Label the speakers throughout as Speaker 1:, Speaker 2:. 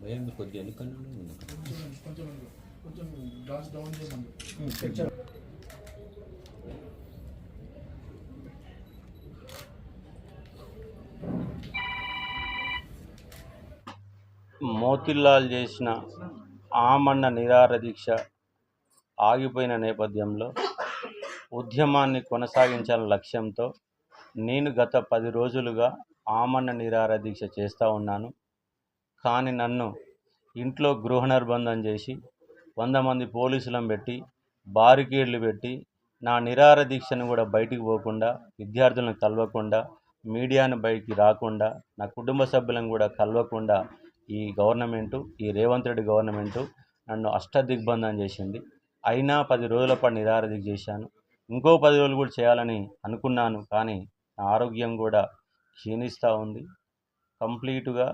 Speaker 1: భయం కొద్దిగా ఎన్నికల్లో ఉంది.
Speaker 2: కొంచెం కొంచెం గ్లాస్ డౌన్ చేయమండి
Speaker 3: మోతిలాల్ చేసిన ఆమన్న నిరార దీక్ష ఆగిపోయిన నేపథ్యంలో ఉద్యమాన్ని కొనసాగించాలన్న లక్ష్యంతో నేను గత పది రోజులుగా ఆమన్న నిరార దీక్ష చేస్తూ ఉన్నాను. కానీ నన్ను ఇంట్లో గృహ నిర్బంధం చేసి వంద మంది పోలీసులను పెట్టి బారికేడ్లు పెట్టి నా నిరార దీక్షను కూడా బయటికి పోకుండా విద్యార్థులను కలవకుండా మీడియాను బయటికి రాకుండా నా కుటుంబ సభ్యులను కూడా కలవకుండా ఈ గవర్నమెంటు ఈ రేవంత్ రెడ్డి గవర్నమెంటు నన్ను అష్టదిగ్బంధం చేసింది. అయినా పది రోజుల పాటు నిరార చేశాను. ఇంకో పది రోజులు కూడా చేయాలని అనుకున్నాను కానీ నా ఆరోగ్యం కూడా క్షీణిస్తూ ఉంది. కంప్లీట్గా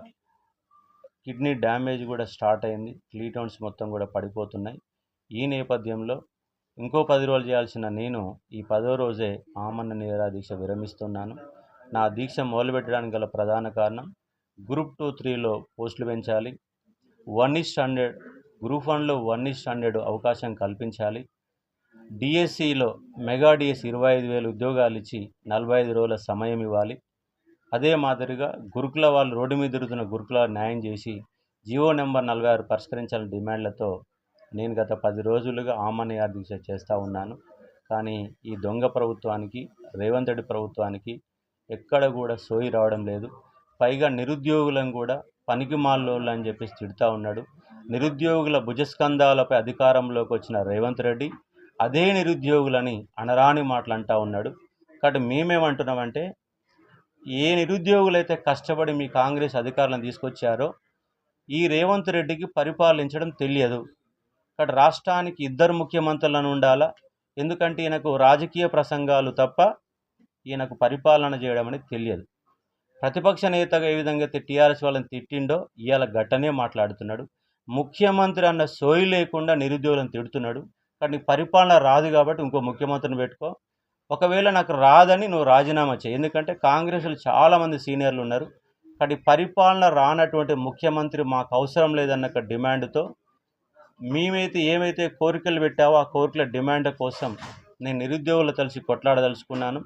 Speaker 3: కిడ్నీ డ్యామేజ్ కూడా స్టార్ట్ అయింది. క్లీటోన్స్ మొత్తం కూడా పడిపోతున్నాయి. ఈ నేపథ్యంలో ఇంకో పది రోజులు చేయాల్సిన నేను ఈ పదో రోజే ఆమన్న నిరా దీక్ష విరమిస్తున్నాను. నా దీక్ష మొదలుపెట్టడానికి గల ప్రధాన కారణం గ్రూప్ టూ త్రీలో పోస్టులు పెంచాలి. One is to hundred group వన్లో వన్ ఇస్ హండ్రెడ్ అవకాశం కల్పించాలి. డిఎస్సిలో మెగా డిఎస్ ఇరవై ఐదు వేలు ఉద్యోగాలు ఇచ్చి నలభై ఐదు రోజుల సమయం ఇవ్వాలి. అదే మాదిరిగా గురుకుల వాళ్ళు రోడ్డు మీద తిరుగుతున్న గురుకుల న్యాయం చేసి జియో నెంబర్ నలభై ఆరు పరిష్కరించాలని డిమాండ్లతో నేను గత పది రోజులుగా ఆమనయార దీక్ష చేస్తూ ఉన్నాను. కానీ ఈ దొంగ ప్రభుత్వానికి రేవంత్ రెడ్డి ప్రభుత్వానికి ఎక్కడ కూడా సోయి రావడం లేదు. పైగా నిరుద్యోగులను కూడా పనికి మాలోళ్ళు అని చెప్పేసి తిడుతూ ఉన్నాడు. నిరుద్యోగుల భుజస్కంధాలపై అధికారంలోకి వచ్చిన రేవంత్ రెడ్డి అదే నిరుద్యోగులని అనరాని మాటలు అంటూ ఉన్నాడు. కాబట్టి మేమేమంటున్నామంటే ఏ నిరుద్యోగులైతే కష్టపడి మీ కాంగ్రెస్ అధికారులను తీసుకొచ్చారో ఈ రేవంత్ రెడ్డికి పరిపాలించడం తెలియదు. కాబట్టి రాష్ట్రానికి ఇద్దరు ముఖ్యమంత్రులను ఉండాలా? ఎందుకంటే ఈయనకు రాజకీయ ప్రసంగాలు తప్ప ఈయనకు పరిపాలన చేయడం అనేది తెలియదు. ప్రతిపక్ష నేతగా ఏ విధంగా అయితే టీఆర్ఎస్ వాళ్ళని తిట్టిండో ఇవాళ గట్టనే మాట్లాడుతున్నాడు. ముఖ్యమంత్రి అన్న సోయి లేకుండా నిరుద్యోగులను తిడుతున్నాడు. కానీ పరిపాలన రాదు కాబట్టి ఇంకో ముఖ్యమంత్రిని పెట్టుకో. ఒకవేళ నాకు రాదని నువ్వు రాజీనామా చేయి. ఎందుకంటే కాంగ్రెస్లో చాలామంది సీనియర్లు ఉన్నారు. కానీ పరిపాలన రానటువంటి ముఖ్యమంత్రి మాకు అవసరం లేదన్న ఒక డిమాండ్తో మేమైతే ఏమైతే కోరికలు పెట్టావో ఆ కోరికల డిమాండ్ కోసం నేను నిరుద్యోగులు కలిసి కొట్లాడదలుచుకున్నాను.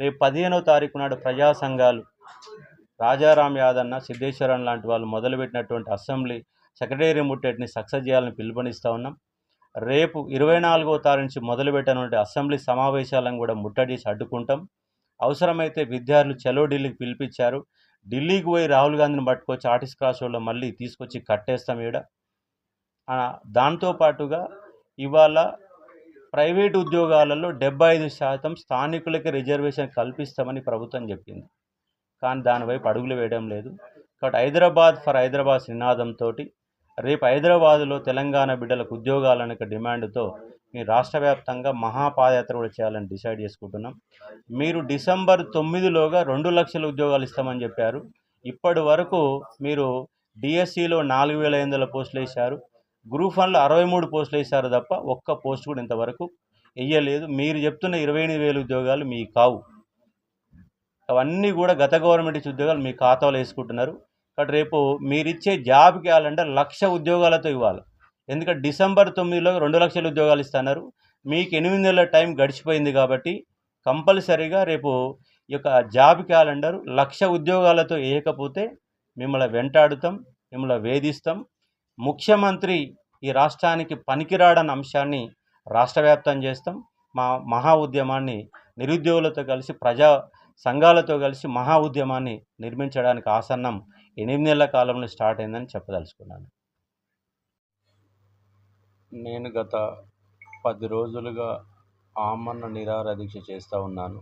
Speaker 3: రేపు పదిహేనో తారీఖు నాడు ప్రజా సంఘాలు రాజారాం యాదన్న సిద్ధేశ్వరన్ లాంటి వాళ్ళు మొదలుపెట్టినటువంటి అసెంబ్లీ సెక్రటరీ ముట్టేటిని సక్సెస్ చేయాలని పిలుపునిస్తూ ఉన్నాం. రేపు ఇరవై నాలుగో తారీఖు నుంచి మొదలుపెట్టినటువంటి అసెంబ్లీ సమావేశాలను కూడా ముట్టడి అడ్డుకుంటాం. అవసరమైతే విద్యార్థులు చలో ఢిల్లీకి పిలిపించారు. ఢిల్లీకి పోయి రాహుల్ గాంధీని పట్టుకొచ్చి ఆర్టిస్ట్ క్రాస్ రోడ్లో మళ్ళీ తీసుకొచ్చి కట్టేస్తాం ఈడ. దాంతోపాటుగా ఇవాళ ప్రైవేటు ఉద్యోగాలలో డెబ్బై ఐదు శాతం స్థానికులకి రిజర్వేషన్ కల్పిస్తామని ప్రభుత్వం చెప్పింది. కానీ దానివైపు అడుగులు వేయడం లేదు. కాబట్టి హైదరాబాద్ ఫర్ హైదరాబాద్ నినాదంతో రేపు హైదరాబాదులో తెలంగాణ బిడ్డలకు ఉద్యోగాలనే డిమాండ్తో మీ రాష్ట్ర వ్యాప్తంగా మహాపాదయాత్ర కూడా చేయాలని డిసైడ్ చేసుకుంటున్నాం. మీరు డిసెంబర్ తొమ్మిదిలోగా రెండు లక్షల ఉద్యోగాలు ఇస్తామని చెప్పారు. ఇప్పటి వరకు మీరు డిఎస్సిలో నాలుగు వేల ఐదు వందల పోస్టులు వేశారు. గ్రూప్ వన్లో అరవై మూడు పోస్టులు వేశారు తప్ప ఒక్క పోస్ట్ కూడా ఇంతవరకు వెయ్యలేదు మీరు చెప్తున్న ఇరవై ఎనిమిది వేల ఉద్యోగాలు మీ కావు. అవన్నీ కూడా గత గవర్నమెంట్ ఇచ్చే ఉద్యోగాలు మీ ఖాతాలో వేసుకుంటున్నారు. కాబట్టి రేపు మీరిచ్చే జాబ్ క్యాలెండర్ లక్ష ఉద్యోగాలతో ఇవ్వాలి. ఎందుకంటే డిసెంబర్ తొమ్మిదిలో రెండు లక్షల ఉద్యోగాలు ఇస్తున్నారు. మీకు ఎనిమిది నెలల టైం గడిచిపోయింది కాబట్టి కంపల్సరీగా రేపు ఈ యొక్క జాబ్ క్యాలెండర్ లక్ష ఉద్యోగాలతో వేయకపోతే మిమ్మల్ని వెంటాడుతాం మిమ్మల్ని వేధిస్తాం. ముఖ్యమంత్రి ఈ రాష్ట్రానికి పనికిరాడన్న అంశాన్ని రాష్ట్ర వ్యాప్తం చేస్తాం. మా మహా ఉద్యమాన్ని నిరుద్యోగులతో కలిసి ప్రజా సంఘాలతో కలిసి మహా ఉద్యమాన్ని నిర్మించడానికి ఆసన్నం ఎనిమిది నెలల కాలంలో స్టార్ట్ అయిందని చెప్పదలుచుకున్నాను. నేను గత పది రోజులుగా ఆమరణ నిరాహార దీక్ష చేస్తూ ఉన్నాను.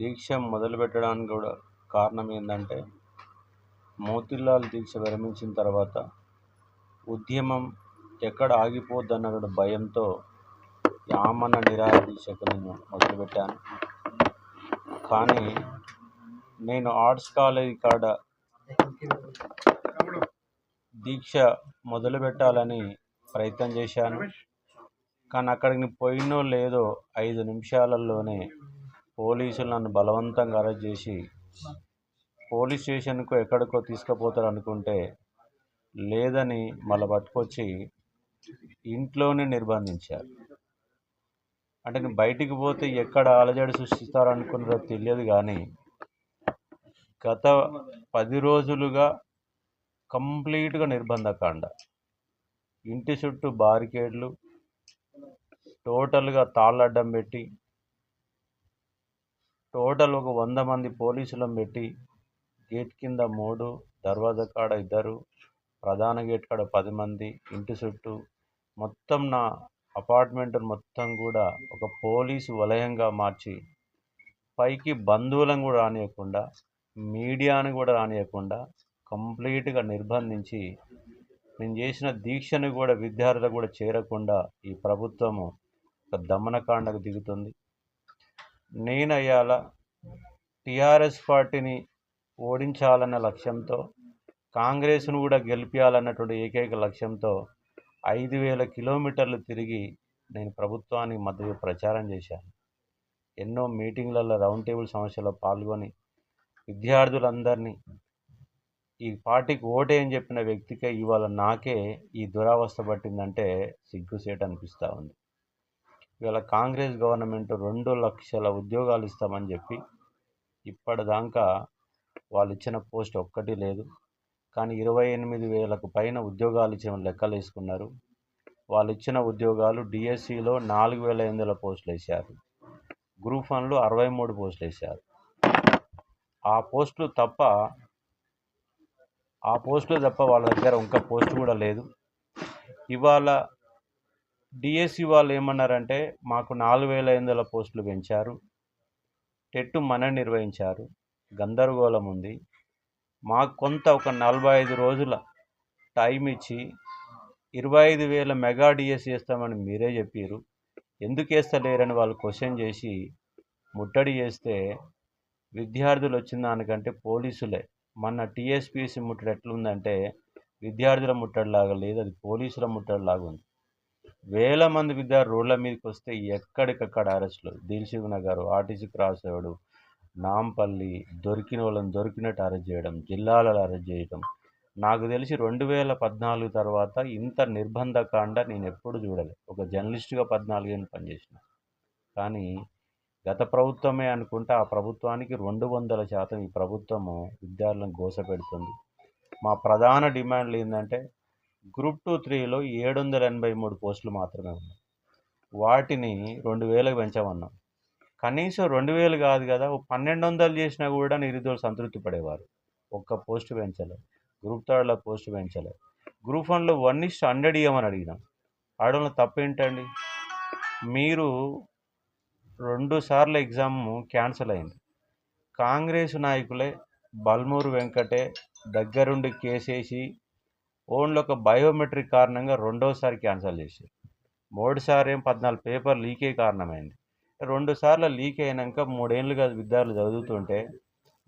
Speaker 3: దీక్ష మొదలుపెట్టడానికి కూడా కారణం ఏంటంటే మోతిలాల్ దీక్ష విరమించిన తర్వాత ఉద్యమం ఎక్కడ ఆగిపోద్దన్న భయంతో ఆమన్న ఆమరణ నిరాహార దీక్షకు నేను మొదలుపెట్టాను. కానీ నేను ఆర్ట్స్ కాలేజీ కాడ దీక్ష మొదలుపెట్టాలని ప్రయత్నం చేశాను. కానీ అక్కడికి పోయినో లేదో ఐదు నిమిషాలలోనే పోలీసులు నన్ను బలవంతంగా అరెస్ట్ చేసి పోలీస్ స్టేషన్కు ఎక్కడికో తీసుకుపోతారు అనుకుంటే లేదని మళ్ళీ పట్టుకొచ్చి ఇంట్లోనే నిర్బంధించారు. అంటే నేను బయటికి పోతే ఎక్కడ అలజడి సృష్టిస్తారు అనుకున్నారో తెలియదు కానీ గత పది రోజులుగా కంప్లీట్గా నిర్బంధకాండ. ఇంటి చుట్టూ బారికేడ్లు టోటల్గా తాళ్ళడ్డం పెట్టి టోటల్ ఒక వంద మంది పోలీసులను పెట్టి గేట్ కింద మూడు దర్వాజా కాడ ఇద్దరు ప్రధాన గేట్ కాడ పది మంది ఇంటి చుట్టూ మొత్తం నా అపార్ట్మెంట్ మొత్తం కూడా ఒక పోలీసు వలయంగా మార్చి పైకి బంధువులను కూడా రానియకుండా మీడియాను కూడా రానియకుండా కంప్లీట్గా నిర్బంధించి నేను చేసిన దీక్షను కూడా విద్యార్థులకు కూడా చేరకుండా ఈ ప్రభుత్వము ఒక దమనకాండకు దిగుతుంది. నేను అయ్యాల టీఆర్ఎస్ పార్టీని ఓడించాలన్న లక్ష్యంతో కాంగ్రెస్ను కూడా గెలిపించాలన్నటువంటి ఏకైక లక్ష్యంతో ఐదు వేల కిలోమీటర్లు తిరిగి నేను ప్రభుత్వానికి మద్దతు ప్రచారం చేశాను. ఎన్నో మీటింగ్లలో రౌండ్ టేబుల్ సమస్యలో పాల్గొని విద్యార్థులందరినీ ఈ పార్టీకి ఓటేయని చెప్పిన వ్యక్తికే ఇవాళ నాకే ఈ దురావస్థ పట్టిందంటే సిగ్గుసేట అనిపిస్తూ ఉంది. ఇవాళ కాంగ్రెస్ గవర్నమెంట్ రెండు లక్షల ఉద్యోగాలు ఇస్తామని చెప్పి ఇప్పటిదాకా వాళ్ళు ఇచ్చిన పోస్ట్ ఒక్కటి లేదు. కానీ ఇరవై ఎనిమిది వేలకు పైన ఉద్యోగాలు ఇచ్చిన లెక్కలు వేసుకున్నారు. వాళ్ళు ఇచ్చిన ఉద్యోగాలు డిఎస్సిలో నాలుగు వేల ఎనిమిది వందల పోస్టులు వేశారు. గ్రూప్ వన్లో అరవై మూడు పోస్టులు వేశారు. ఆ పోస్టులు తప్ప ఆ పోస్టులు తప్ప వాళ్ళ దగ్గర ఇంకా పోస్ట్ కూడా లేదు. ఇవాళ డిఎస్సి వాళ్ళు ఏమన్నారంటే మాకు నాలుగు వేల ఐదు వందల పోస్టులు పెంచారు. టెట్టు మన నిర్వహించారు. గందరగోళం ఉంది. మాకు కొంత ఒక నలభై ఐదు రోజుల టైం ఇచ్చి ఇరవై ఐదు వేల మెగా డిఎస్ చేస్తామని మీరే చెప్పారు ఎందుకు వేస్తలేరని వాళ్ళు క్వశ్చన్ చేసి ముట్టడి చేస్తే విద్యార్థులు వచ్చిన దానికంటే పోలీసులే. మన టీఎస్పీసీ ముట్టడి ఎట్లుందంటే విద్యార్థుల ముట్టడిలాగా లేదు అది పోలీసుల ముట్టడిలాగా ఉంది. వేల మంది విద్యార్థులు రోడ్ల మీదకి వస్తే ఎక్కడికక్కడ అరెస్టులు. Dilsukh Nagar RTC cross road Nampally దొరికిన వాళ్ళని దొరికినట్టు అరెస్ట్ చేయడం జిల్లాలలో అరెస్ట్ చేయడం నాకు తెలిసి రెండు వేల పద్నాలుగు తర్వాత ఇంత నిర్బంధ కాండ నేను ఎప్పుడు చూడలేదు ఒక జర్నలిస్ట్గా పద్నాలుగేళ్ళు పనిచేసిన. కానీ గత ప్రభుత్వమే అనుకుంటే ఆ ప్రభుత్వానికి రెండు వందల శాతం ఈ ప్రభుత్వము విద్యార్థులను గోసపెడుతుంది. మా ప్రధాన డిమాండ్లు ఏంటంటే గ్రూప్ టూ త్రీలో ఏడు వందల ఎనభై మూడు పోస్టులు మాత్రమే ఉన్నాయి. వాటిని రెండు వేలకు పెంచామన్నాం. కనీసం రెండు వేలు కాదు కదా పన్నెండు వందలు చేసినా కూడా నిరుద్యోగులు సంతృప్తి పడేవారు. ఒక్క పోస్ట్ పెంచలేదు గ్రూప్ థర్డ్లో పోస్ట్ పెంచలేదు గ్రూప్ వన్లో వన్ ఇస్ హండ్రెడ్ ఇవ్వమని అడిగినాం. ఆడడంలో తప్పేంటండి? మీరు రెండు సార్లు ఎగ్జామ్ క్యాన్సిల్ అయింది. కాంగ్రెస్ నాయకులే బల్మూరు వెంకటే దగ్గరుండి కేసేసి ఓన్లీ ఒక బయోమెట్రిక్ కారణంగా రెండోసారి క్యాన్సిల్ చేశారు. మూడుసారి ఏం పద్నాలుగు పేపర్ లీకే కారణమైంది. రెండు సార్లు లీక్ అయినాక మూడేళ్ళుగా విద్యార్థులు చదువుతుంటే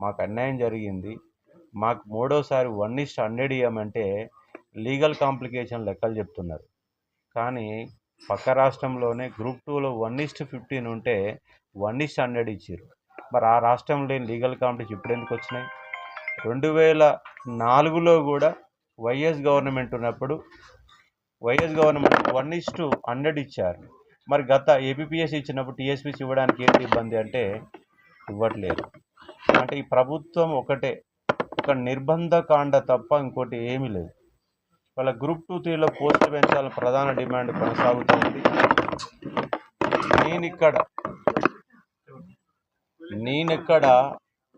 Speaker 3: మాకు అన్యాయం జరిగింది. మాకు మూడోసారి వన్ ఇస్ట్ హండ్రెడ్ ఇవ్వమంటే లీగల్ కాంప్లికేషన్ లెక్కలు చెప్తున్నారు. కానీ పక్క రాష్ట్రంలోనే గ్రూప్ టూలో వన్ ఇస్ట్ ఫిఫ్టీన్ ఉంటే వన్ ఇస్ట్ హండ్రెడ్ ఇచ్చారు మరి ఆ రాష్ట్రంలో లేని లీగల్ కాంప్లికేషన్ ఇప్పుడు ఎందుకు వచ్చినాయి? రెండు వేల నాలుగులో కూడా వైఎస్ గవర్నమెంట్ ఉన్నప్పుడు YS government one is to hundred ఇచ్చారు. మరి గత ఏపీఎస్ ఇచ్చినప్పుడు టీఎస్పీసీ ఇవ్వడానికి ఏంటి ఇబ్బంది అంటే ఇవ్వట్లేదు. అంటే ఈ ప్రభుత్వం ఒకటే ఒక నిర్బంధ కాండ తప్ప ఇంకోటి ఏమీ లేదు. వాళ్ళ గ్రూప్ టూ త్రీలో పోస్టులు పెంచాలని ప్రధాన డిమాండ్ కొనసాగుతుంది. నేను ఇక్కడ నేను ఇక్కడ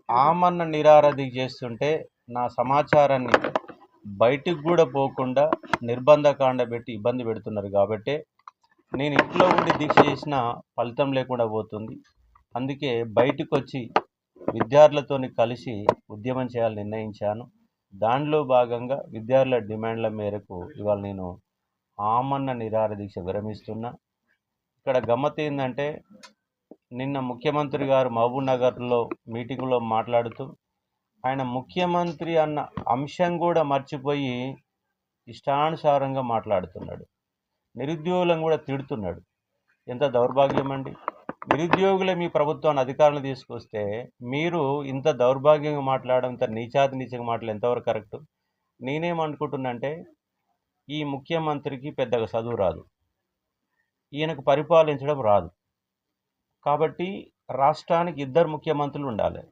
Speaker 3: ఆమన్న నిరారధి చేస్తుంటే నా సమాచారాన్ని బయటికి కూడా పోకుండా నిర్బంధకాండ పెట్టి ఇబ్బంది పెడుతున్నారు కాబట్టి నేను ఇంట్లో ఉండి దీక్ష చేసిన ఫలితం లేకుండా పోతుంది. అందుకే బయటకు వచ్చి విద్యార్థులతో కలిసి ఉద్యమం చేయాలని నిర్ణయించాను. దానిలో భాగంగా విద్యార్థుల డిమాండ్ల మేరకు ఇవాళ నేను ఆమన్న నిరాహార దీక్ష విరమిస్తున్నా. ఇక్కడ గమ్మత్ ఏంటంటే నిన్న ముఖ్యమంత్రి గారు మహబూబ్ నగర్లో మీటింగ్లో మాట్లాడుతూ ఆయన ముఖ్యమంత్రి అన్న అంశం కూడా మర్చిపోయి ఇష్టానుసారంగా మాట్లాడుతున్నాడు. నిరుద్యోగులను కూడా తిడుతున్నాడు. ఎంత దౌర్భాగ్యం అండి నిరుద్యోగులే మీ ప్రభుత్వాన్ని అధికారులు తీసుకొస్తే మీరు ఇంత దౌర్భాగ్యంగా మాట్లాడడం ఇంత నీచాతి నీచంగా మాటలు ఎంతవరకు కరెక్ట్? నేనేమనుకుంటున్నంటే ఈ ముఖ్యమంత్రికి పెద్దగా చదువు రాదు. ఈయనకు పరిపాలించడం రాదు. కాబట్టి రాష్ట్రానికి ఇద్దరు ముఖ్యమంత్రులు ఉండాలి.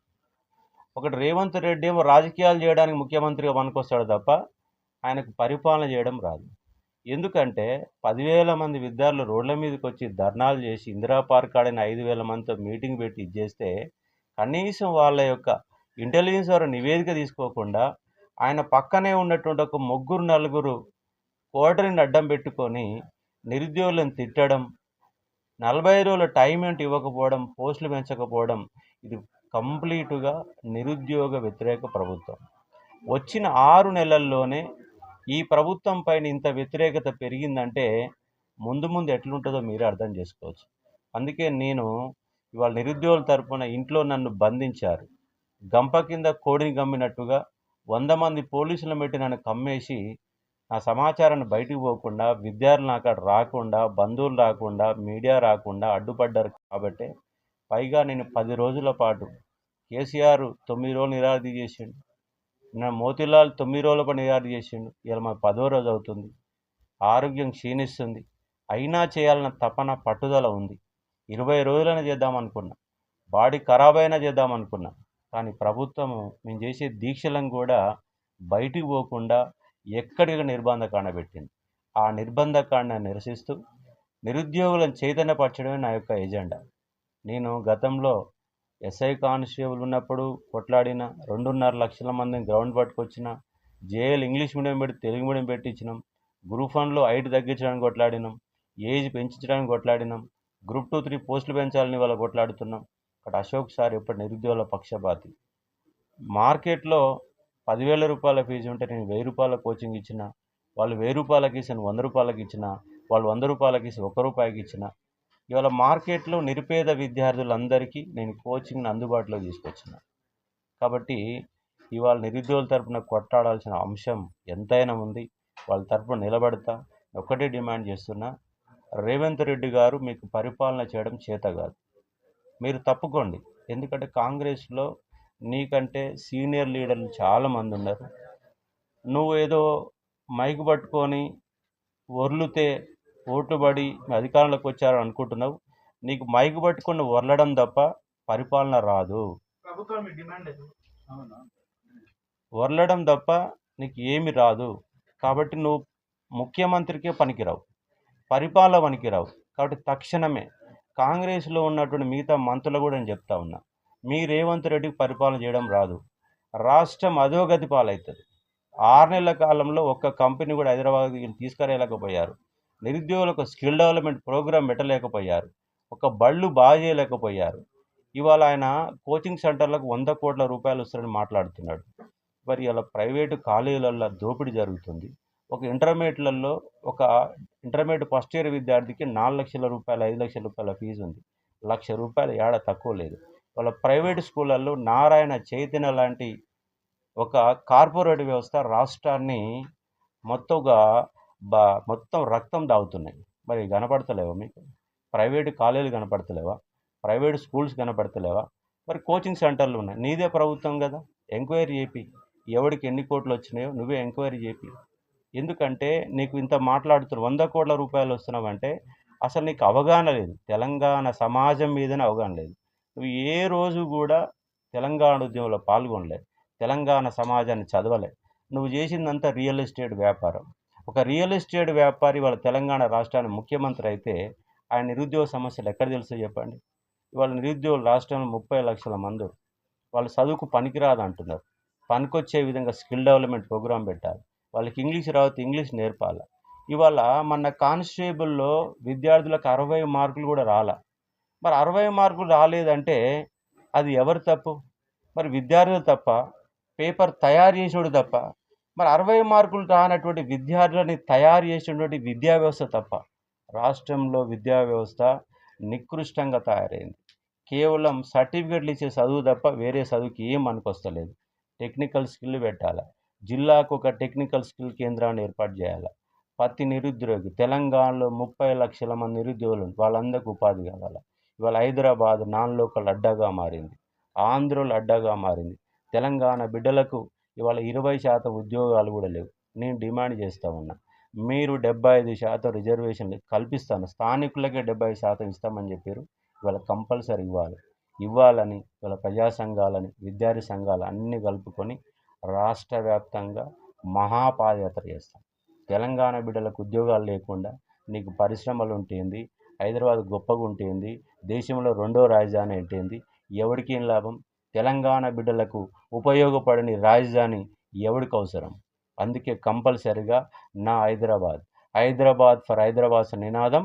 Speaker 3: ఒకటి రేవంత్ రెడ్డి ఏమో రాజకీయాలు చేయడానికి ముఖ్యమంత్రిగా పనికొస్తాడు తప్ప ఆయనకు పరిపాలన చేయడం రాదు. ఎందుకంటే పదివేల మంది విద్యార్థులు రోడ్ల మీదకి వచ్చి ధర్నాలు చేసి ఇందిరా పార్క్ ఆడిన ఐదు వేల మందితో మీటింగ్ పెట్టి ఇచ్చేస్తే కనీసం వాళ్ళ యొక్క ఇంటెలిజెన్స్ వారు నివేదిక తీసుకోకుండా ఆయన పక్కనే ఉన్నటువంటి ఒక ముగ్గురు నలుగురు కోటరిని అడ్డం పెట్టుకొని నిరుద్యోగులను తిట్టడం నలభై రోజుల టైం ఏంటి ఇవ్వకపోవడం పోస్టులు పెంచకపోవడం ఇది కంప్లీటుగా నిరుద్యోగ వ్యతిరేక ప్రభుత్వం. వచ్చిన ఆరు నెలల్లోనే ఈ ప్రభుత్వం పైన ఇంత వ్యతిరేకత పెరిగిందంటే ముందు ముందు ఎట్లుంటుందో మీరే అర్థం చేసుకోవచ్చు. అందుకే నేను ఇవాళ నిరుద్యోగుల తరపున ఇంట్లో నన్ను బంధించారు. గంప కింద కోడిని గమ్మినట్టుగా వంద మంది పోలీసులను పెట్టి నన్ను కమ్మేసి నా సమాచారాన్ని బయటికి పోకుండా విద్యార్థులు నాకు అక్కడ రాకుండా బంధువులు రాకుండా మీడియా రాకుండా అడ్డుపడ్డారు కాబట్టి పైగా నేను పది రోజుల పాటు కేసీఆర్ తొమ్మిది రోజులు నిరాధి చేసిండు. నా మోతీలాల్ తొమ్మిది రోజుల పాటు నిరాధి చేసిండు. ఇలా మా పదో రోజు అవుతుంది. ఆరోగ్యం క్షీణిస్తుంది. అయినా చేయాలన్న తపన పట్టుదల ఉంది. ఇరవై రోజులైనా చేద్దామనుకున్నా బాడీ ఖరాబ్ అయినా చేద్దామనుకున్నా కానీ ప్రభుత్వము మేము చేసే దీక్షలను కూడా బయటికి పోకుండా ఎక్కడికి నిర్బంధకాండ పెట్టింది. ఆ నిర్బంధకాండ నిరసిస్తూ నిరుద్యోగులను చైతన్యపరచడమే నా యొక్క ఎజెండా. నేను గతంలో ఎస్ఐ కానిస్టేబుల్ ఉన్నప్పుడు కొట్లాడిన రెండున్నర లక్షల మందిని గ్రౌండ్ పట్టుకొచ్చిన జేఎల్ ఇంగ్లీష్ మీడియం పెట్టి తెలుగు మీడియం పెట్టించినాం. గ్రూప్ వన్లో హైట్ తగ్గించడానికి కొట్లాడినాం. ఏజ్ పెంచడానికి కొట్లాడినాం. గ్రూప్ టూ త్రీ పోస్టులు పెంచాలని వాళ్ళ కొట్లాడుతున్నాం. అక్కడ అశోక్ సార్ ఎప్పుడు నిరుద్యోగుల పక్షపాతి? మార్కెట్లో పదివేల రూపాయల ఫీజు ఉంటే నేను వెయ్యి రూపాయల కోచింగ్ ఇచ్చిన వాళ్ళు వెయ్యి రూపాయలకి ఇచ్చిన వంద రూపాయలకి ఇచ్చిన వాళ్ళు వంద రూపాయలకి ఇచ్చి ఒక్క రూపాయికి ఇచ్చిన ఇవాళ మార్కెట్లో నిరుపేద విద్యార్థులందరికీ నేను కోచింగ్ని అందుబాటులో తీసుకొచ్చిన. కాబట్టి ఇవాళ నిరుద్యోగుల తరపున కొట్టాడాల్సిన అంశం ఎంతైనా ఉంది. వాళ్ళ తరపున నిలబడతా ఒకటే డిమాండ్ చేస్తున్నా రేవంత్ రెడ్డి గారు మీకు పరిపాలన చేయడం చేత కాదు. మీరు తప్పుకోండి. ఎందుకంటే కాంగ్రెస్లో నీకంటే సీనియర్ లీడర్లు చాలామంది ఉన్నారు. నువ్వు ఏదో మైకు పట్టుకొని ఒర్లుతే ఓట్లు పడి అధికారంలోకి వచ్చారు అనుకుంటున్నావు. నీకు మైక్ పట్టుకొని ఒర్లడం తప్ప పరిపాలన రాదు. ఒర్లడం తప్ప నీకు ఏమి రాదు. కాబట్టి నువ్వు ముఖ్యమంత్రికే పనికిరావు. పరిపాలన పనికిరావు. కాబట్టి తక్షణమే కాంగ్రెస్లో ఉన్నటువంటి మిగతా మంత్రులు కూడా నేను చెప్తా ఉన్నా మీ రేవంత్ రెడ్డికి పరిపాలన చేయడం రాదు. రాష్ట్రం అధోగతి పాలవుతుంది ఆరు నెలల కాలంలో ఒక్క కంపెనీ కూడా హైదరాబాద్ తీసుకురాలేకపోయారు. నిరుద్యోగులకు స్కిల్ డెవలప్మెంట్ ప్రోగ్రాం పెట్టలేకపోయారు. ఒక బళ్ళు బాగా చేయలేకపోయారు. ఇవాళ ఆయన కోచింగ్ సెంటర్లకు వంద కోట్ల రూపాయలు వస్తారని మాట్లాడుతున్నాడు. మరి ఇలా ప్రైవేటు కాలేజీలలో దోపిడీ జరుగుతుంది. ఒక ఇంటర్మీడియట్లలో ఒక ఇంటర్మీడియట్ ఫస్ట్ ఇయర్ విద్యార్థికి నాలుగు లక్షల రూపాయలు ఐదు లక్షల రూపాయల ఫీజు ఉంది. లక్ష రూపాయలు ఏడ తక్కువ లేదు. వాళ్ళ ప్రైవేట్ స్కూళ్ళల్లో నారాయణ చైతన్య లాంటి ఒక కార్పొరేట్ వ్యవస్థ రాష్ట్రాన్ని మొత్తంగా బా మొత్తం రక్తం దాగుతున్నాయి. మరి కనపడతలేవా మీకు? ప్రైవేట్ కాలేజీలు కనపడతలేవా? Private schools కనపడతలేవా? మరి కోచింగ్ సెంటర్లు ఉన్నాయి. నీదే ప్రభుత్వం కదా. ఎంక్వైరీ చేపి. ఎవడికి ఎన్ని కోట్లు వచ్చినాయో నువ్వే ఎంక్వైరీ చేపి. ఎందుకంటే నీకు ఇంత మాట్లాడుతున్న వంద కోట్ల రూపాయలు వస్తున్నావంటే అసలు నీకు అవగాహన లేదు. తెలంగాణ సమాజం మీదనే అవగాహన లేదు. నువ్వు ఏ రోజు కూడా తెలంగాణ ఉద్యమంలో పాల్గొనలే. తెలంగాణ సమాజాన్ని చదవలే. నువ్వు చేసిందంతా రియల్ ఎస్టేట్ వ్యాపారం. ఒక రియల్ ఎస్టేట్ వ్యాపారి వాళ్ళ తెలంగాణ రాష్ట్రానికి ముఖ్యమంత్రి అయితే ఆయన నిరుద్యోగ సమస్యలు ఎక్కడ తెలుసో చెప్పండి. ఇవాళ నిరుద్యోగులు రాష్ట్రంలో ముప్పై లక్షల మంది వాళ్ళు చదువుకు పనికిరాదు అంటున్నారు. పనికొచ్చే విధంగా స్కిల్ డెవలప్మెంట్ ప్రోగ్రాం పెట్టాలి. వాళ్ళకి ఇంగ్లీష్ రావద్దు ఇంగ్లీష్ నేర్పాలి. ఇవాళ మన కానిస్టేబుల్లో విద్యార్థులకు అరవై మార్కులు కూడా రాలా. మరి అరవై మార్కులు రాలేదంటే అది ఎవరు తప్పు? మరి విద్యార్థులు తప్ప? పేపర్ తయారు చేసేవాడు తప్ప? మరి అరవై మార్కులు రానటువంటి విద్యార్థులని తయారు చేసినటువంటి విద్యా వ్యవస్థ తప్ప రాష్ట్రంలో విద్యా వ్యవస్థ నికృష్టంగా తయారైంది. కేవలం సర్టిఫికెట్లు ఇచ్చే చదువు తప్ప వేరే చదువుకి ఏం మనకొస్తలేదు టెక్నికల్ స్కిల్ పెట్టాలి. జిల్లాకు ఒక టెక్నికల్ స్కిల్ కేంద్రాన్ని ఏర్పాటు చేయాలి. ప్రతి నిరుద్యోగి తెలంగాణలో ముప్పై లక్షల మంది నిరుద్యోగులు వాళ్ళందరికీ ఉపాధి కావాలి ఇవాళ హైదరాబాద్ నాన్ లోకల్ అడ్డాగా మారింది. ఆంధ్రులు అడ్డాగా మారింది. తెలంగాణ బిడ్డలకు ఇవాళ ఇరవై శాతం ఉద్యోగాలు కూడా లేవు. నేను డిమాండ్ చేస్తూ ఉన్నా. మీరు డెబ్బై ఐదు శాతం రిజర్వేషన్లు కల్పిస్తాను. స్థానికులకే డెబ్బై ఐదు శాతం ఇస్తామని చెప్పారు. ఇవాళ కంపల్సరీ ఇవ్వాలి. ఇవ్వాలని ఇవాళ ప్రజా సంఘాలని విద్యార్థి సంఘాలు అన్నీ కలుపుకొని రాష్ట్ర వ్యాప్తంగా మహాపాదయాత్ర చేస్తాం. తెలంగాణ బిడ్డలకు ఉద్యోగాలు లేకుండా నీకు పరిశ్రమలు ఉంటుంది హైదరాబాద్ గొప్పగా ఉంటేంది దేశంలో రెండో రాజధాని ఉంటుంది ఎవరికి ఏం లాభం? తెలంగాణ బిడ్డలకు ఉపయోగపడని రాజధాని ఎవరికి అవసరం? అందుకే కంపల్సరిగా నా హైదరాబాద్. హైదరాబాద్ ఫర్ హైదరాబాద్ నినాదం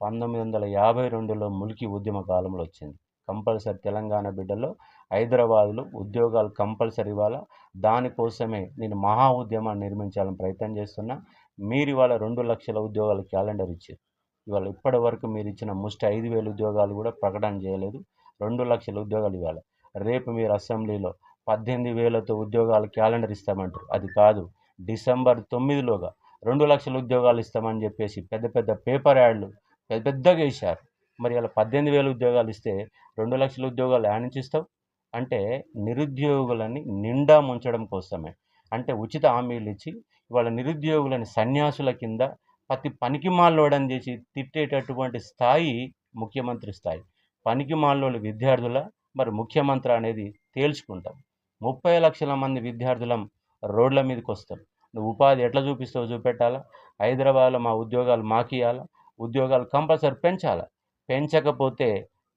Speaker 3: పంతొమ్మిది వందల యాభై రెండులో ములికి ఉద్యమ కాలంలో వచ్చింది. కంపల్సరీ తెలంగాణ బిడ్డలో హైదరాబాద్లో ఉద్యోగాలు కంపల్సరీ ఇవ్వాలా? దానికోసమే నేను మహా ఉద్యమాన్ని నిర్మించాలని ప్రయత్నం చేస్తున్నా. మీరు ఇవాళ రెండు లక్షల ఉద్యోగాల క్యాలెండర్ ఇచ్చారు. ఇవాళ ఇప్పటి వరకు మీరు ఇచ్చిన ముష్టి ఐదు వేల ఉద్యోగాలు కూడా ప్రకటన చేయలేదు. రెండు లక్షల ఉద్యోగాలు ఇవ్వాలి? రేపు మీరు అసెంబ్లీలో పద్దెనిమిది వేలతో ఉద్యోగాలు క్యాలెండర్ ఇస్తామంటారు. అది కాదు డిసెంబర్ తొమ్మిదిలోగా రెండు లక్షల ఉద్యోగాలు ఇస్తామని చెప్పేసి పెద్ద పెద్ద పేపర్ యాడ్లు పెద్ద పెద్దగా వేశారు. మరి అలా పద్దెనిమిది వేల ఉద్యోగాలు ఇస్తే రెండు లక్షల ఉద్యోగాలు యాడ్ నుంచి అంటే నిరుద్యోగులని నిండా ముంచడం కోసమే. అంటే ఉచిత హామీలు ఇచ్చి ఇవాళ నిరుద్యోగులని సన్యాసుల కింద ప్రతి పనికి మాల్లోడని చేసి తిట్టేటటువంటి స్థాయి ముఖ్యమంత్రి స్థాయి. పనికి మాలోని విద్యార్థుల మరి ముఖ్యమంత్రి అనేది తేల్చుకుంటాం. ముప్పై లక్షల మంది విద్యార్థులం రోడ్ల మీదకి వస్తాం. నువ్వు ఉపాధి ఎట్లా చూపిస్తావు చూపెట్టాలా? హైదరాబాద్లో మా ఉద్యోగాలు మాకియాలా ఉద్యోగాలు కంపల్సరీ పెంచాలా? పెంచకపోతే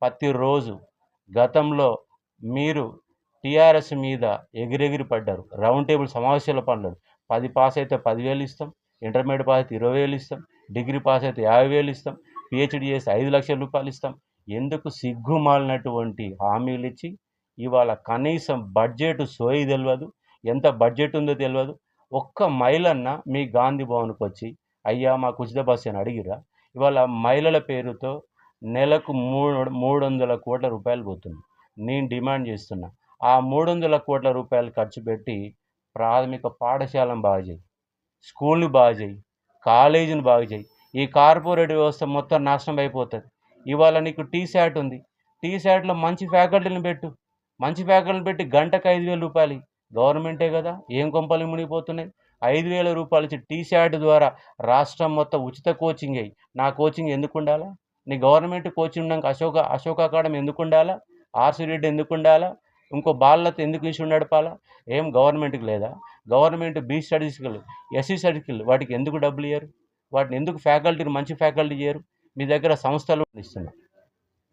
Speaker 3: ప్రతిరోజు గతంలో మీరు టీఆర్ఎస్ మీద ఎగిరెగిరి పడ్డారు. రౌండ్ టేబుల్ సమావేశాలు పడ్డారు పది పాస్ అయితే పదివేలు ఇస్తాం. ఇంటర్మీడియట్ పాస్ అయితే ఇరవై వేలు ఇస్తాం. డిగ్రీ పాస్ అయితే యాభై వేలు ఇస్తాం. పిహెచ్డి చేస్తే ఐదు లక్షల రూపాయలు ఇస్తాం. ఎందుకు సిగ్గుమాలినటువంటి హామీలు ఇచ్చి ఇవాళ కనీసం బడ్జెట్ సోయి తెలియదు ఎంత బడ్జెట్ ఉందో తెలియదు ఒక్క మైలన్న మీ గాంధీ భవన్కి వచ్చి అయ్యా మాకు ఉచిత బస్సు అని అడిగిరా ఇవాళ మహిళల పేరుతో నెలకు మూడు మూడు వందల కోట్ల రూపాయలు పోతుంది. నేను డిమాండ్ చేస్తున్నా. ఆ మూడు వందల కోట్ల రూపాయలు ఖర్చు పెట్టి ప్రాథమిక పాఠశాలను బాగా చేయి. స్కూల్ని బాగా చేయి. కాలేజీని బాగా చేయి. ఈ కార్పొరేట్ వ్యవస్థ మొత్తం నాశనం అయిపోతుంది. ఇవాళ నీకు టీ శాట్ ఉంది. టీ శాట్లో మంచి ఫ్యాకల్టీని పెట్టు. మంచి ఫ్యాకల్టీని పెట్టి గంటకు ఐదు వేల రూపాయలు. గవర్నమెంటే కదా ఏం కొంపలు మునిగిపోతున్నాయి? ఐదు వేల రూపాయలు ఇచ్చి టీ శాట్ ద్వారా రాష్ట్రం మొత్తం ఉచిత కోచింగ్ అయ్యి నా కోచింగ్ ఎందుకు ఉండాలా? నీ గవర్నమెంట్ కోచింగ్ ఉన్నాక అశోక అశోక అకాడమీ ఎందుకు ఉండాలా? ఆర్సీ రెడ్డి ఎందుకు ఉండాలా? ఇంకో బాలలతో ఎందుకు ఇష్యూ నడపాలా ఏం గవర్నమెంట్కి లేదా? గవర్నమెంట్ బీ స్టడీస్కి ఎస్సీ స్టడీస్కి వాటికి ఎందుకు డబ్బులు ఇయ్యరు? వాటిని ఎందుకు ఫ్యాకల్టీని మంచి ఫ్యాకల్టీ చేయరు మీ దగ్గర సంస్థలు ఇస్తున్నాం.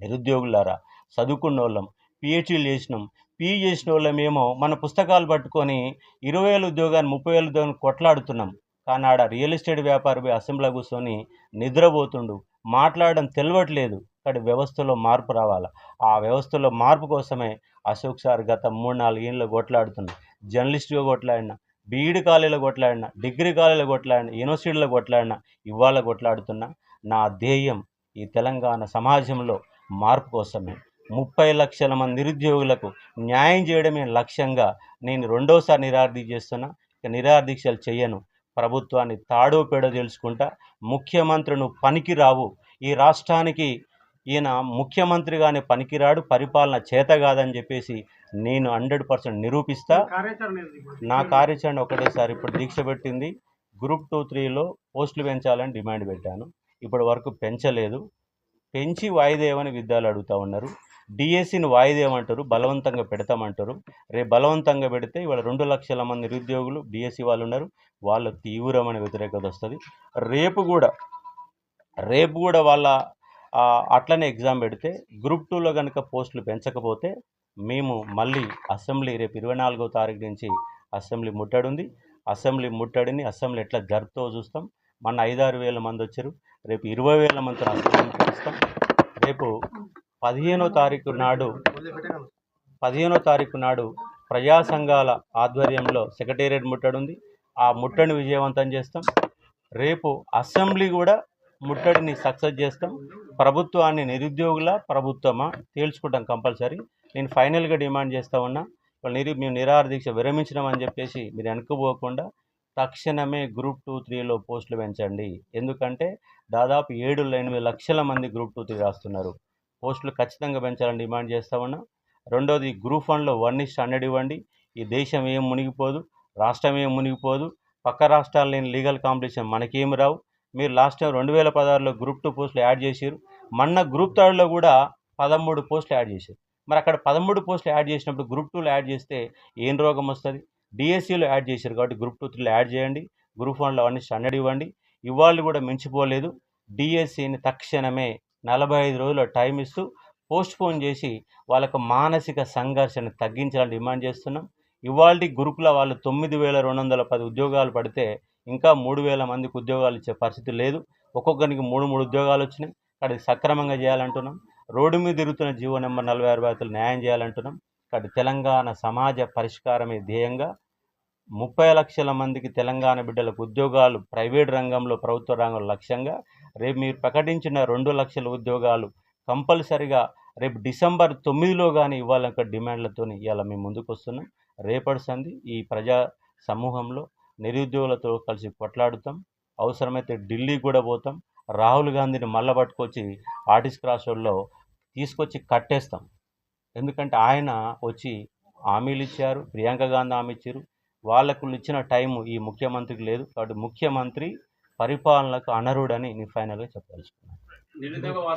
Speaker 3: నిరుద్యోగులారా చదువుకున్న వాళ్ళం పిహెచ్డీలు చేసినాం. పీజీ చేసిన వాళ్ళమేమో మన పుస్తకాలు పట్టుకొని ఇరవై వేల ఉద్యోగాన్ని ముప్పై వేల ఉద్యోగాన్ని కొట్లాడుతున్నాం. కానీ ఆడ రియల్ ఎస్టేట్ వ్యాపారి అసెంబ్లీలో కూర్చొని నిద్రపోతుండు. మాట్లాడడం తెలియట్లేదు కానీ వ్యవస్థలో మార్పు రావాలి? ఆ వ్యవస్థలో మార్పు కోసమే అశోక్ సార్ గత మూడు నాలుగు ఏళ్ళు కొట్లాడుతున్నా జర్నలిస్టుగా కొట్లాడినా బీఈడి కాలేజీలో కొట్లాడినా డిగ్రీ కాలేజీలో కొట్లాడినా యూనివర్సిటీలో కొట్లాడినా ఇవాళ కొట్లాడుతున్నా. నా ధ్యేయం ఈ తెలంగాణ సమాజంలో మార్పు కోసమే. ముప్పై లక్షల మంది నిరుద్యోగులకు న్యాయం చేయడమే లక్ష్యంగా నేను రెండోసారి నిరార్థి చేస్తున్నా. ఇక నిరాదీక్షలు చేయను ప్రభుత్వాన్ని తాడో పేడో తెలుసుకుంటా. ముఖ్యమంత్రులను పనికిరావు. ఈ రాష్ట్రానికి ఈయన ముఖ్యమంత్రిగానే పనికిరాడు. పరిపాలన చేత కాదని చెప్పేసి నేను హండ్రెడ్ పర్సెంట్ నిరూపిస్తా. నా కార్యాచరణ ఒకటేసారి ఇప్పుడు దీక్ష పెట్టింది. గ్రూప్ టూ త్రీలో పోస్టులు పెంచాలని డిమాండ్ పెట్టాను. ఇప్పటి వరకు పెంచలేదు. పెంచి వాయిదేమని విద్యాలు అడుగుతూ ఉన్నారు. డిఎస్సిని వాయిదేమంటారు బలవంతంగా పెడతామంటారు. రేపు బలవంతంగా పెడితే ఇవాళ రెండు లక్షల మంది నిరుద్యోగులు డిఎస్సి వాళ్ళు ఉన్నారు. వాళ్ళ తీవ్రమైన వ్యతిరేకత వస్తుంది. రేపు కూడా రేపు కూడా వాళ్ళ అట్లనే ఎగ్జామ్ పెడితే గ్రూప్ టూలో కనుక పోస్టులు పెంచకపోతే మేము మళ్ళీ అసెంబ్లీ రేపు ఇరవై నాలుగో తారీఖు నుంచి అసెంబ్లీ ముట్టడి ఉంది అసెంబ్లీ ముట్టడిని అసెంబ్లీ ఎట్లా జరుపుతో చూస్తాం. మొన్న ఐదారు వేల మంది వచ్చారు. రేపు ఇరవై వేల మంది అసెంబ్లీ పిలుస్తాం రేపు పదిహేనో తారీఖు నాడు పదిహేనో తారీఖు నాడు ప్రజా సంఘాల ఆధ్వర్యంలో సెక్రటేరియట్ ముట్టడి ఉంది ఆ ముట్టడిని విజయవంతం చేస్తాం. రేపు అసెంబ్లీ కూడా ముట్టడిని సక్సెస్ చేస్తాం. ప్రభుత్వాన్ని నిరుద్యోగుల ప్రభుత్వమా తేల్చుకుంటాం కంపల్సరీ. నేను ఫైనల్గా డిమాండ్ చేస్తా ఉన్నా వాళ్ళు నిరు మేము నిరాహార దీక్ష విరమించినామని చెప్పేసి మీరు అనుకోపోకుండా తక్షణమే గ్రూప్ టూ త్రీలో పోస్టులు పెంచండి. ఎందుకంటే దాదాపు ఏడు ఎనిమిది లక్షల మంది గ్రూప్ టూ త్రీ రాస్తున్నారు. పోస్టులు ఖచ్చితంగా పెంచాలని డిమాండ్ చేస్తామన్నా రెండవది రెండోది గ్రూప్ వన్లో వన్ ఇస్ హండ్రెడ్ ఇవ్వండి. ఈ దేశం ఏం మునిగిపోదు రాష్ట్రం ఏం మునిగిపోదు పక్క రాష్ట్రాలు లేని లీగల్ కాంపిటీషన్ మనకేమి రావు. మీరు లాస్ట్ టైం రెండు వేల పదహారులో గ్రూప్ టూ పోస్టులు యాడ్ చేశారు మొన్న గ్రూప్ థర్డ్లో కూడా పదమూడు పోస్టులు యాడ్ చేశారు మరి అక్కడ పదమూడు పోస్టులు యాడ్ చేసినప్పుడు గ్రూప్ టూలో యాడ్ చేస్తే ఏం రోగం వస్తుంది? డిఎస్సిలో యాడ్ చేశారు కాబట్టి గ్రూప్ టూ త్రీలో యాడ్ చేయండి. గ్రూప్ వన్లో అన్ని స్టాండర్డ్ ఇవ్వండి. ఇవాళ కూడా మించిపోలేదు. డిఎస్సిని తక్షణమే నలభై ఐదు రోజుల టైం ఇస్తూ పోస్ట్ పోన్ చేసి వాళ్ళకు మానసిక సంఘర్షణ తగ్గించాలని డిమాండ్ చేస్తున్నాం. ఇవాళ గురుకుల వాళ్ళు తొమ్మిది వేల రెండు వందల పది ఉద్యోగాలు పడితే ఇంకా మూడు వేల మందికి ఉద్యోగాలు ఇచ్చే పరిస్థితి లేదు. ఒక్కొక్కరికి మూడు మూడు ఉద్యోగాలు వచ్చినాయి. కాబట్టి సక్రమంగా చేయాలంటున్నాం. రోడ్డు మీద తిరుగుతున్న జీవో నెంబర్ నలభై ఆరు బాధితులు న్యాయం చేయాలంటున్నాం. కాబట్టి తెలంగాణ సమాజ పరిష్కారమే ధ్యేయంగా ముప్పై లక్షల మందికి తెలంగాణ బిడ్డలకు ఉద్యోగాలు ప్రైవేట్ రంగంలో ప్రభుత్వ రంగంలో లక్ష్యంగా రేపు మీరు ప్రకటించిన రెండు లక్షల ఉద్యోగాలు కంపల్సరిగా రేపు డిసెంబర్ తొమ్మిదిలో కానీ ఇవ్వాలన్న డిమాండ్లతో ఇవాళ మేము ముందుకు వస్తున్నాం. రేపటి సంధి ఈ ప్రజా సమూహంలో నిరుద్యోగులతో కలిసి కొట్లాడుతాం. అవసరమైతే ఢిల్లీ కూడా పోతాం. రాహుల్ గాంధీని మళ్ళా పట్టుకొచ్చి ఆర్టిస్ట్ క్రాస్ రోడ్లో తీసుకొచ్చి కట్టేస్తాం. ఎందుకంటే ఆయన వచ్చి హామీలు ఇచ్చారు ప్రియాంక గాంధీ హామీ ఇచ్చారు వాళ్ళకు ఇచ్చిన టైం ఈ ముఖ్యమంత్రికి లేదు. కాబట్టి ముఖ్యమంత్రి పరిపాలనకు అనరుడని నేను ఫైనల్గా చెప్పదలుచుకున్నాను.